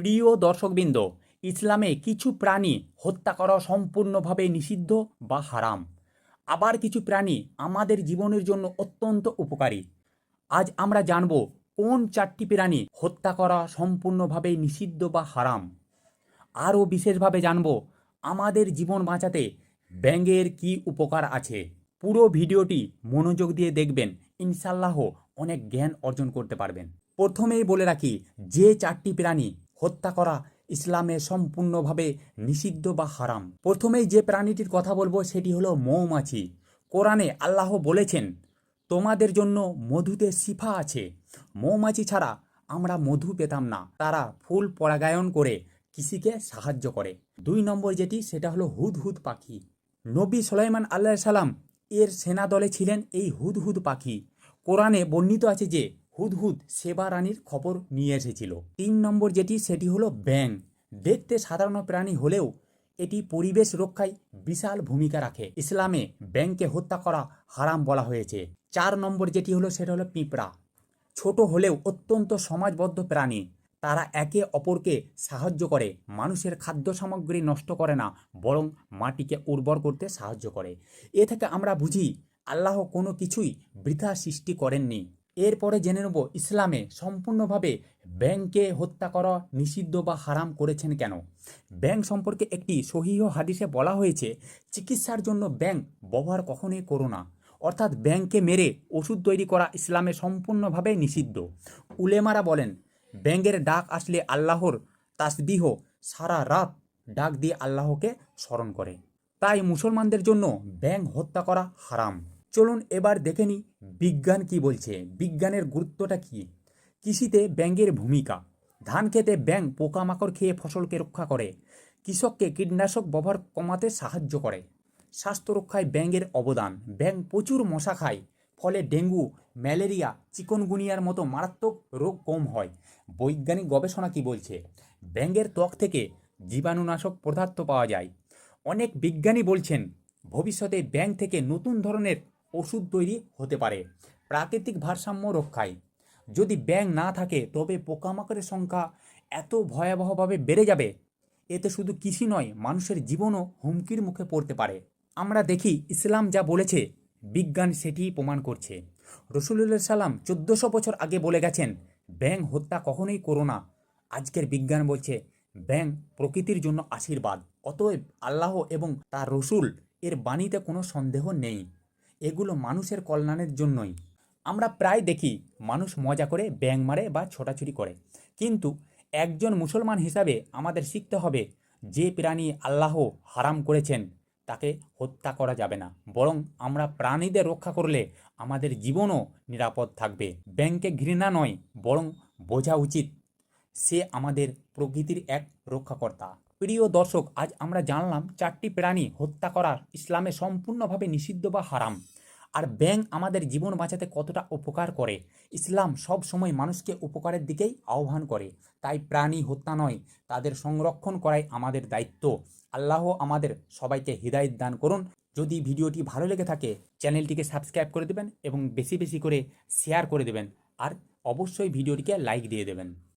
প্রিয় দর্শকবৃন্দ, ইসলামে কিছু প্রাণী হত্যা করা সম্পূর্ণভাবে নিষিদ্ধ বা হারাম। আবার কিছু প্রাণী আমাদের জীবনের জন্য অত্যন্ত উপকারী। আজ আমরা জানব কোন চারটি প্রাণী হত্যা করা সম্পূর্ণভাবে নিষিদ্ধ বা হারাম। আরও বিশেষভাবে জানব আমাদের জীবন বাঁচাতে ব্যাঙের কি উপকার আছে। পুরো ভিডিওটি মনোযোগ দিয়ে দেখবেন ইনশাল্লাহ অনেক জ্ঞান অর্জন করতে পারবেন। প্রথমেই বলে রাখি, যে চারটি প্রাণী হত্যা করা ইসলামে সম্পূর্ণভাবে নিষিদ্ধ বা হারাম। প্রথমেই যে প্রাণীটির কথা বলব, সেটি হলো মৌমাছি। কোরআনে আল্লাহ বলেছেন, তোমাদের জন্য মধুতে শিফা আছে। মৌমাছি ছাড়া আমরা মধু পেতাম না। তারা ফুল পরাগায়ন করে কৃষিকে সাহায্য করে। দুই নম্বর যেটি, সেটা হলো হুদহুদ পাখি। নবী সুলাইমান আল্লাহ সালাম এর সেনাদলে ছিলেন এই হুদহুদ পাখি। কোরআনে বর্ণিত আছে যে হুদহুদ সেবা রানীর খবর নিয়ে এসেছিল। তিন নম্বর যেটি, সেটি হলো ব্যাং দেখতে সাধারণ প্রাণী হলেও এটি পরিবেশ রক্ষায় বিশাল ভূমিকা রাখে। ইসলামে ব্যাংকে হত্যা করা হারাম বলা হয়েছে। চার নম্বর যেটি হলো, সেটা হলো পিঁপড়া। ছোট হলেও অত্যন্ত সমাজবদ্ধ প্রাণী। তারা একে অপরকে সাহায্য করে। মানুষের খাদ্য সামগ্রী নষ্ট করে না, বরং মাটিকে উর্বর করতে সাহায্য করে। এ থেকে আমরা বুঝি, আল্লাহ কোনো কিছুই বৃথা সৃষ্টি করেননি। এরপরে জেনে নেব ইসলামে সম্পূর্ণভাবে ব্যাংকে হত্যা করা নিষিদ্ধ বা হারাম করেছেন কেন? ব্যাংক সম্পর্কে একটি সহিহ হাদিসে বলা হয়েছে, চিকিৎসার জন্য ব্যাংক ব্যবহার কখনোই করো না। অর্থাৎ ব্যাংকে মেরে ওষুধ তৈরি করা ইসলামে সম্পূর্ণভাবে নিষিদ্ধ। উলেমারা বলেন, ব্যাংকের ডাক আসলে আল্লাহর তাসবিহ সারা রাত ডাক দিয়ে আল্লাহকে স্মরণ করে। তাই মুসলমানদের জন্য ব্যাংক হত্যা করা হারাম। চলুন এবার দেখে নিই বিজ্ঞান কি বলছে। বিজ্ঞানের গুরুত্বটা কি? কৃষিতে ব্যাঙ্গের ভূমিকা। ধান খেতে ব্যাং পোকামাকড় খেয়ে ফসলকে রক্ষা করে। কৃষককে কীটনাশক ব্যবহার কমাতে সাহায্য করে। স্বাস্থ্য রক্ষায় ব্যাঙের অবদান। ব্যাঙ প্রচুর মশা খায় ফলে ডেঙ্গু ম্যালেরিয়া চিকনগুনিয়ার মতো মারাত্মক রোগ কম হয়। বৈজ্ঞানিক গবেষণা কি বলছে? ব্যাঙের ত্বক থেকে জীবাণুনাশক পদার্থ পাওয়া যায়। অনেক বিজ্ঞানী বলছেন ভবিষ্যতে ব্যাঙ থেকে নতুন ধরনের ওষুধ তৈরি হতে পারে। প্রাকৃতিক ভারসাম্য রক্ষায়। যদি ব্যাং না থাকে, তবে পোকামাকড়ের সংখ্যা এত ভয়াবহভাবে বেড়ে যাবে। এতে শুধু কৃষি নয়, মানুষের জীবনও হুমকির মুখে পড়তে পারে। আমরা দেখি ইসলাম যা বলেছে, বিজ্ঞান সেটিই প্রমাণ করছে। রসুল্লাহ সাল্লাম চোদ্দোশো বছর আগে বলে গেছেন ব্যাং হত্যা কখনোই করো না। আজকের বিজ্ঞান বলছে ব্যাং প্রকৃতির জন্য আশীর্বাদ, অতএব আল্লাহ এবং তার রসুল, এর বাণীতে কোনো সন্দেহ নেই। এগুলো মানুষের কল্যাণের জন্যই। আমরা প্রায় দেখি, মানুষ মজা করে ব্যাং মারে বা ছোটাছুটি করে। কিন্তু একজন মুসলমান হিসাবে আমাদের শিখতে হবে, যে প্রাণী আল্লাহ হারাম করেছেন, তাকে হত্যা করা যাবে না। বরং আমরা প্রাণীদের রক্ষা করলে আমাদের জীবনও নিরাপদ থাকবে। ব্যাংকে ঘৃণা নয়, বরং বোঝা উচিত, সে আমাদের প্রকৃতির এক রক্ষাকর্তা। প্রিয় দর্শক, আজ আমরা জানলাম চারটি প্রাণী হত্যা করা ইসলামে সম্পূর্ণভাবে নিষিদ্ধ বা হারাম। আর ব্যাং আমাদের জীবন বাঁচাতে কতটা উপকার করে? ইসলাম সব সময় মানুষকে উপকারের দিকেই আহ্বান করে। তাই প্রাণী হত্যা নয়, তাদের সংরক্ষণ করাই আমাদের দায়িত্ব। আল্লাহ আমাদের সবাইকে হৃদায়ত দান করুন। যদি ভিডিওটি ভালো লেগে থাকে, চ্যানেলটিকে সাবস্ক্রাইব করে দেবেন এবং বেশি বেশি করে শেয়ার করে দেবেন। আর অবশ্যই ভিডিওটিকে লাইক দিয়ে দেবেন।